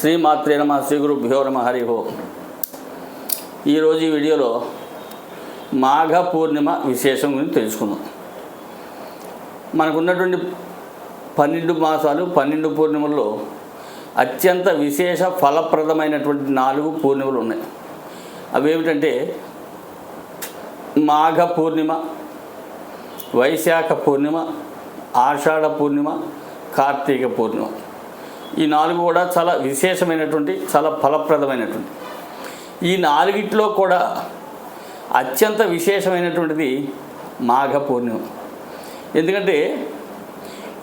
శ్రీమాత్రే నమ శ్రీ గురుభ్యో నమ హరి ఈరోజు ఈ వీడియోలో మాఘ పూర్ణిమ విశేషం గురించి తెలుసుకుందాం. మనకున్నటువంటి పన్నెండు మాసాలు పన్నెండు పూర్ణిమల్లో అత్యంత విశేష ఫలప్రదమైనటువంటి నాలుగు పూర్ణిమలు ఉన్నాయి. అవి ఏమిటంటే మాఘ పూర్ణిమ వైశాఖ పూర్ణిమ ఆషాఢ పూర్ణిమ కార్తీక పూర్ణిమ. ఈ నాలుగు కూడా చాలా విశేషమైనటువంటి చాలా ఫలప్రదమైనటువంటి. ఈ నాలుగిట్లో కూడా అత్యంత విశేషమైనటువంటిది మాఘ పూర్ణిమ. ఎందుకంటే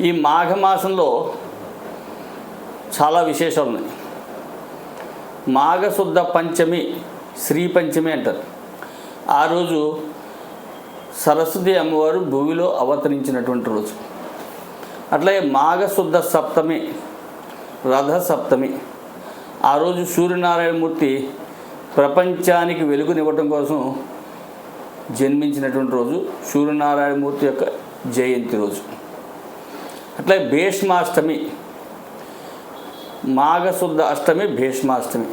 ఈ మాఘమాసంలో చాలా విశేషాలు ఉన్నాయి. మాఘశుద్ధ పంచమి శ్రీ పంచమి అంటారు. ఆ రోజు సరస్వతి అమ్మవారు భూమిలో అవతరించినటువంటి రోజు. అట్లాగే మాఘశుద్ధ సప్తమి రథ సప్తమి ఆ రోజు సూర్యనారాయణమూర్తి ప్రపంచానికి వెలుగునివ్వటం కోసం జన్మించినటువంటి రోజు సూర్యనారాయణమూర్తి యొక్క జయంతి రోజు. అట్లే భీష్మాష్టమి మాఘశుద్ధ అష్టమి భీష్మాష్టమి.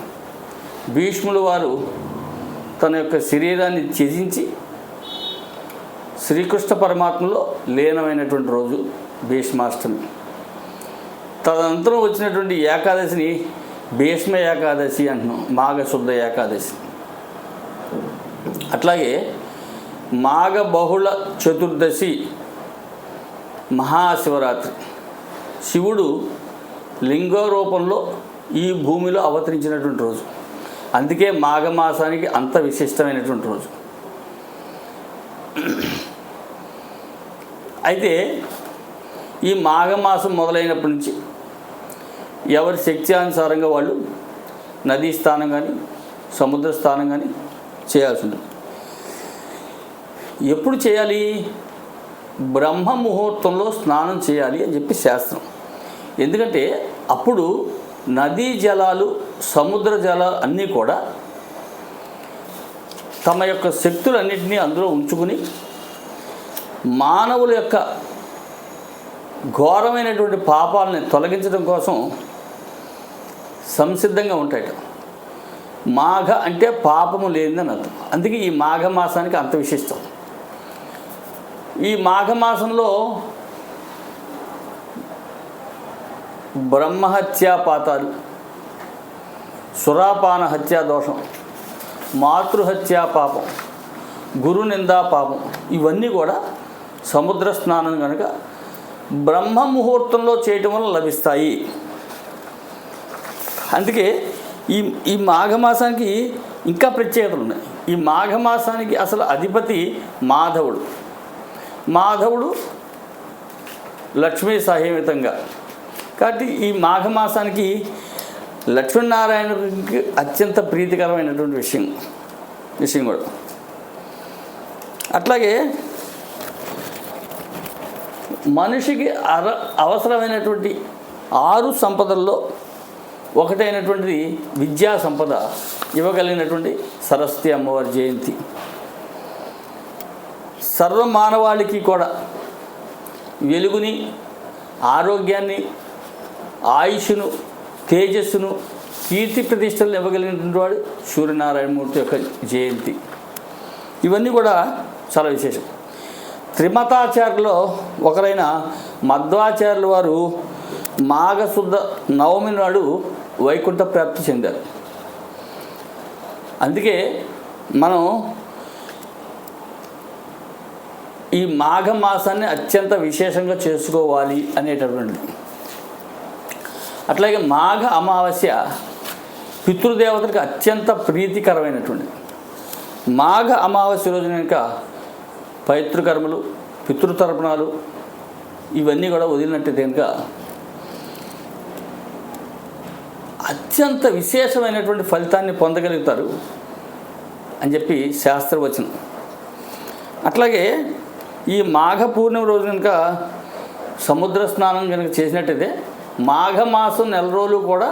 భీష్ముడు వారు తన యొక్క శరీరాన్ని త్యజించి శ్రీకృష్ణ పరమాత్మలో లీనమైనటువంటి రోజు భీష్మాష్టమి. తదనంతరం వచ్చినటువంటి ఏకాదశిని భీష్మ ఏకాదశి అంటున్నాం మాఘశుద్ధ ఏకాదశి. అట్లాగే మాఘ బహుళ చతుర్దశి మహాశివరాత్రి. శివుడు లింగ రూపంలో ఈ భూమిలో అవతరించినటువంటి రోజు. అందుకే మాఘమాసానికి అంత విశిష్టమైనటువంటి రోజు. అయితే ఈ మాఘమాసం మొదలైనప్పటి నుంచి ఎవరి శక్తి అనుసారంగా వాళ్ళు నదీ స్థానం కానీ సముద్ర స్థానం కానీ చేయాల్సి ఉంటుంది ఎప్పుడు చేయాలి? బ్రహ్మ ముహూర్తంలో స్నానం చేయాలి అని చెప్పి శాస్త్రం. ఎందుకంటే అప్పుడు నదీ జలాలు సముద్ర జలాలు అన్నీ కూడా తమ యొక్క శక్తులన్నింటినీ అందులో ఉంచుకుని మానవుల యొక్క ఘోరమైనటువంటి పాపాలని తొలగించడం కోసం సంసిద్ధంగా ఉంటాయట. మాఘ అంటే పాపము లేనిదని అర్థం. అందుకే ఈ మాఘ మాసానికి అంత విశిష్టం. ఈ మాఘమాసంలో బ్రహ్మహత్యాపాతాలు సురాపాన హత్యా దోషం మాతృహత్యా పాపం గురు నిందా పాపం ఇవన్నీ కూడా సముద్ర స్నానం కనుక బ్రహ్మ ముహూర్తంలో చేయటం వల్ల లభిస్తాయి. అందుకే ఈ ఈ మాఘమాసానికి ఇంకా ప్రత్యేకతలు ఉన్నాయి. ఈ మాఘమాసానికి అసలు అధిపతి మాధవుడు. మాధవుడు లక్ష్మీ సహేమితంగా. కాబట్టి ఈ మాఘమాసానికి లక్ష్మీనారాయణకి అత్యంత ప్రీతికరమైనటువంటి విషయం విషయం కూడా. అట్లాగే మనిషికి అర అవసరమైనటువంటి ఆరు సంపదల్లో ఒకటైనటువంటిది విద్యా సంపద ఇవ్వగలిగినటువంటి సరస్వతి అమ్మవారి జయంతి. సర్వ మానవాళికి కూడా వెలుగుని ఆరోగ్యాన్ని ఆయుష్ను తేజస్సును కీర్తి ప్రతిష్టలను ఇవ్వగలిగినటువంటి వాడు సూర్యనారాయణమూర్తి యొక్క జయంతి. ఇవన్నీ కూడా చాలా విశేషం. త్రిమతాచార్యులో ఒకరైన మధ్వాచార్యుల వారు మాఘశుద్ధ నవమి నాడు వైకుంఠ ప్రాప్తి చెందారు. అందుకే మనం ఈ మాఘ మాసాన్ని అత్యంత విశేషంగా చేసుకోవాలి అనేటటువంటిది. అట్లాగే మాఘ అమావాస్య పితృదేవతలకు అత్యంత ప్రీతికరమైనటువంటిది. మాఘ అమావాస్య రోజున కనుక పవిత్రకర్మలు పితృతర్పణాలు ఇవన్నీ కూడా వదిలినట్టయితే కనుక అత్యంత విశేషమైనటువంటి ఫలితాన్ని పొందగలుగుతారు అని చెప్పి శాస్త్రవచనం. అట్లాగే ఈ మాఘ పూర్ణిమ రోజు కనుక సముద్ర స్నానం కనుక చేసినట్టయితే మాఘమాసం నెల రోజులు కూడా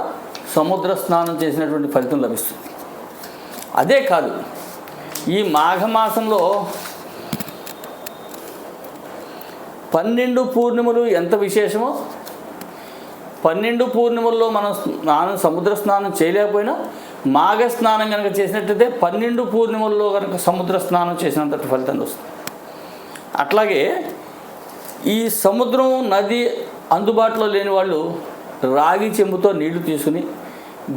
సముద్ర స్నానం చేసినటువంటి ఫలితం లభిస్తుంది. అదే కాదు ఈ మాఘమాసంలో పన్నెండు పూర్ణిమలు ఎంత విశేషమో? పన్నెండు పూర్ణిమల్లో మనం స్నానం సముద్ర స్నానం చేయలేకపోయినా మాఘ స్నానం కనుక చేసినట్టయితే పన్నెండు పూర్ణిమల్లో కనుక సముద్ర స్నానం చేసినంత ఫలితం వస్తుంది. అట్లాగే ఈ సముద్రం నది అందుబాటులో లేని వాళ్ళు రాగి చెంబుతో నీళ్ళు తీసుకుని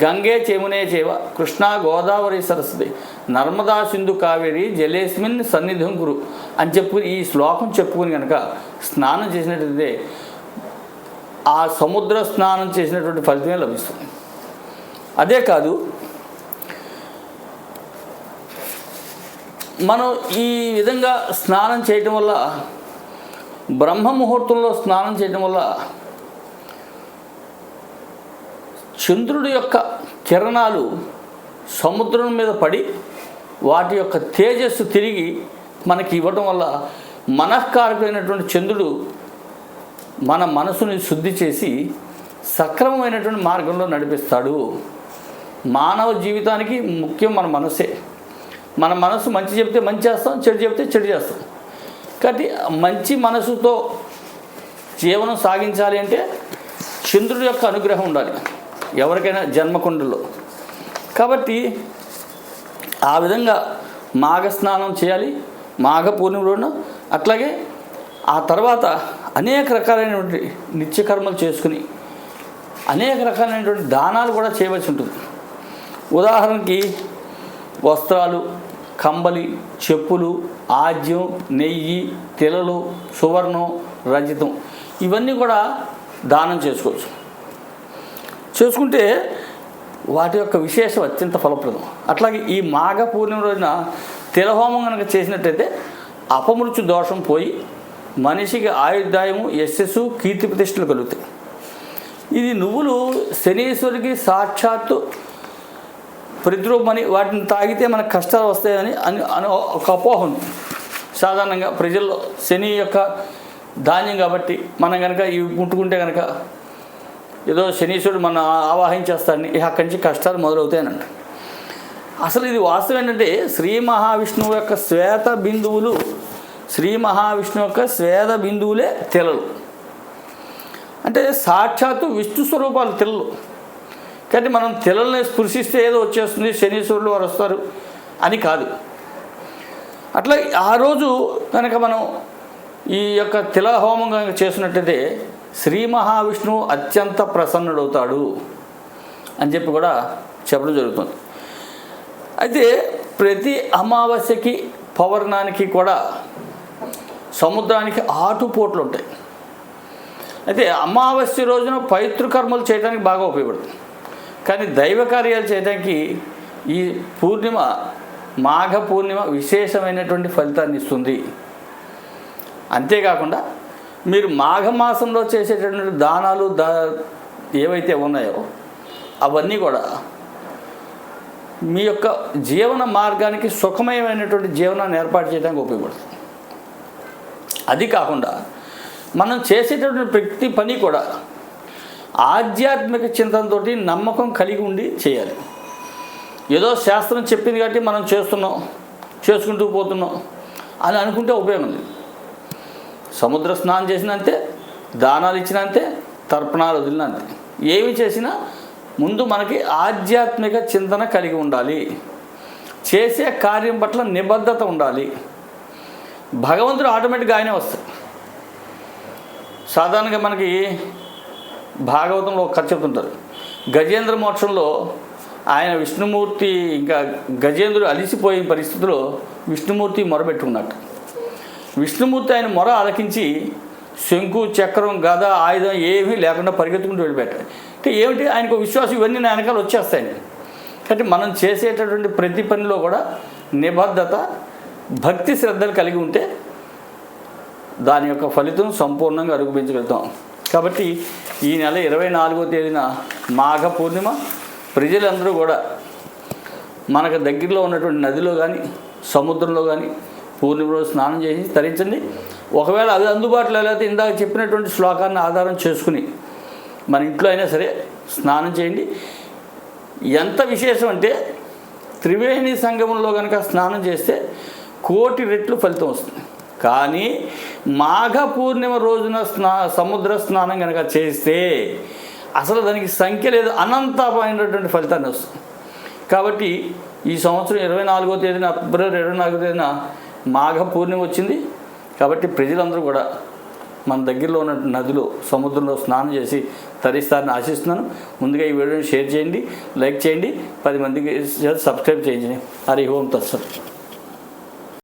గంగే చెమునే చేవ కృష్ణా గోదావరి సరస్వతి నర్మదా సింధు కావేరి జలేస్మిన్ సన్నిధం గురు అని చెప్పుకుని ఈ శ్లోకం చెప్పుకుని కనుక స్నానం చేసినట్లయితే ఆ సముద్ర స్నానం చేసినటువంటి ఫలితమే లభిస్తుంది. అదే కాదు మనం ఈ విధంగా స్నానం చేయటం వల్ల బ్రహ్మ ముహూర్తంలో స్నానం చేయటం వల్ల చంద్రుడి యొక్క కిరణాలు సముద్రం మీద పడి వాటి యొక్క తేజస్సు తిరిగి మనకి ఇవ్వటం వల్ల మనఃకారకుడైనటువంటి చంద్రుడు మన మనసుని శుద్ధి చేసి సక్రమమైనటువంటి మార్గంలో నడిపిస్తాడు. మానవ జీవితానికి ముఖ్యం మన మనసే. మన మనసు మంచి చెప్తే మంచి చేస్తాం చెడు చెప్తే చెడు చేస్తాం. కాబట్టి మంచి మనసుతో జీవనం సాగించాలి అంటే చంద్రుడి యొక్క అనుగ్రహం ఉండాలి. ఎవరికైనా జన్మకుండలో. కాబట్టి ఆ విధంగా మాఘ స్నానం చేయాలి. మాఘ పూర్ణిమ రోజున అట్లాగే ఆ తర్వాత అనేక రకాలైనటువంటి నిత్యకర్మలు చేసుకుని అనేక రకాలైనటువంటి దానాలు కూడా చేయవలసి ఉంటుంది. ఉదాహరణకి వస్త్రాలు కంబలి చెప్పులు ఆజ్యం నెయ్యి తెలలు సువర్ణం రజితం ఇవన్నీ కూడా దానం చేసుకోవచ్చు. చేసుకుంటే వాటి యొక్క విశేషం అత్యంత ఫలప్రదం. అట్లాగే ఈ మాఘ పూర్ణిమ రోజున తిలహోమం కనుక చేసినట్టయితే అపమృత్యు దోషం పోయి మనిషికి ఆయుర్దాయము యశస్సు కీర్తి ప్రతిష్టలు కలుగుతాయి. ఇది నువ్వులు శనీశ్వరికి సాక్షాత్తు ప్రతిరూపమని వాటిని తాగితే మనకు కష్టాలు వస్తాయని అని అని ఒక అపోహ ఉంది. సాధారణంగా ప్రజల్లో శని యొక్క ధాన్యం కాబట్టి మనం కనుక ఇవి ముట్టుకుంటే కనుక ఏదో శనీశ్వరుడు మన ఆవాహించేస్తాడని అక్కడి నుంచి కష్టాలు మొదలవుతాయనంట అసలు ఇది వాస్తవం ఏంటంటే శ్రీ మహావిష్ణువు యొక్క శ్వేత బిందువులు శ్రీ మహావిష్ణువు యొక్క శ్వేత బిందువులే తెలలు. అంటే సాక్షాత్తు విష్ణు స్వరూపాలు తెలలు. కానీ మనం తెలల్ని స్పృశిస్తే ఏదో వచ్చేస్తుంది శనీశ్వరులు వారు వస్తారు అని కాదు. అట్లా ఆ రోజు కనుక మనం ఈ యొక్క తిల హోమం కనుక చేసినట్టయితే శ్రీ మహావిష్ణువు అత్యంత ప్రసన్నుడవుతాడు అని చెప్పి కూడా చెప్పడం జరుగుతుంది. అయితే ప్రతి అమావాస్యకి పౌర్ణానికి కూడా సముద్రానికి ఆటుపోట్లు ఉంటాయి. అయితే అమావాస్య రోజున పైతృకర్మలు చేయడానికి బాగా ఉపయోగపడుతుంది. కానీ దైవ కార్యాలు చేయడానికి ఈ పూర్ణిమ మాఘ పూర్ణిమ విశేషమైనటువంటి ఫలితాన్ని ఇస్తుంది. అంతేకాకుండా మీరు మాఘమాసంలో చేసేటటువంటి దానాలు దా ఏవైతే ఉన్నాయో అవన్నీ కూడా మీ యొక్క జీవన మార్గానికి సుఖమయమైనటువంటి జీవనాన్ని ఏర్పాటు చేయడానికి ఉపయోగపడుతుంది. అది కాకుండా మనం చేసేటటువంటి ప్రతి పని కూడా ఆధ్యాత్మిక చింతనతో నమ్మకం కలిగి ఉండి చేయాలి. ఏదో శాస్త్రం చెప్పింది కాబట్టి మనం చేస్తున్నాం చేసుకుంటూ పోతున్నాం అని అనుకుంటే ఉపయోగం లేదు. సముద్ర స్నానం చేసినంతే దానాలు ఇచ్చినంతే తర్పణాలు వదిలినంతే. ఏమి చేసినా ముందు మనకి ఆధ్యాత్మిక చింతన కలిగి ఉండాలి. చేసే కార్యం పట్ల నిబద్ధత ఉండాలి. భగవంతుడు ఆటోమేటిక్గా ఆయనే వస్తాడు. సాధారణంగా మనకి భాగవతంలో ఒక కథ చెప్తుంటారు. గజేంద్ర మోక్షంలో ఆయన విష్ణుమూర్తి ఇంకా గజేంద్రుడు అలిసిపోయిన పరిస్థితిలో విష్ణుమూర్తి మొరబెట్టుకున్నట్టు విష్ణుమూర్తి ఆయన మొర ఆలకించి శంకు చక్రం గద ఆయుధం ఏమీ లేకుండా పరిగెత్తుకుంటూ వెళ్ళిపెట్టాడు అంటే ఏమిటి? ఆయనకు విశ్వాసం ఇవన్నీ నా వెనకాల వచ్చేస్తాయండి కాబట్టి మనం చేసేటటువంటి ప్రతి పనిలో కూడా నిబద్ధత భక్తి శ్రద్ధలు కలిగి ఉంటే దాని యొక్క ఫలితం సంపూర్ణంగా అనుభవించగలుగుతాం కాబట్టి ఈ నెల ఇరవై నాలుగో తేదీన మాఘ పూర్ణిమ ప్రజలందరూ కూడా మనకు దగ్గరలో ఉన్నటువంటి నదిలో కానీ సముద్రంలో కానీ పూర్ణిమ రోజు స్నానం చేసి తరించండి. ఒకవేళ అది అందుబాటులో లేకపోతే ఇందాక చెప్పినటువంటి శ్లోకాన్ని ఆధారం చేసుకుని మన ఇంట్లో అయినా సరే స్నానం చేయండి. ఎంత విశేషం అంటే త్రివేణి సంగమంలో కనుక స్నానం చేస్తే కోటి రెట్లు ఫలితం వస్తుంది. కానీ మాఘ పూర్ణిమ రోజున స్నా సముద్ర స్నానం కనుక చేస్తే అసలు దానికి సంఖ్య లేదు. అనంతమైనటువంటి ఫలితాన్ని వస్తుంది. కాబట్టి ఈ సంవత్సరం ఇరవై నాలుగో తేదీన ఫిబ్రవరి ఇరవై నాలుగో తేదీన మాఘ పూర్ణిమ వచ్చింది. కాబట్టి ప్రజలందరూ కూడా మన దగ్గరలో ఉన్న నదిలో సముద్రంలో స్నానం చేసి తరిస్తారని ఆశిస్తున్నాను. ముందుగా ఈ వీడియోని షేర్ చేయండి లైక్ చేయండి పది మందికి సబ్స్క్రైబ్ చేయండి. హరి ఓం తత్సత్.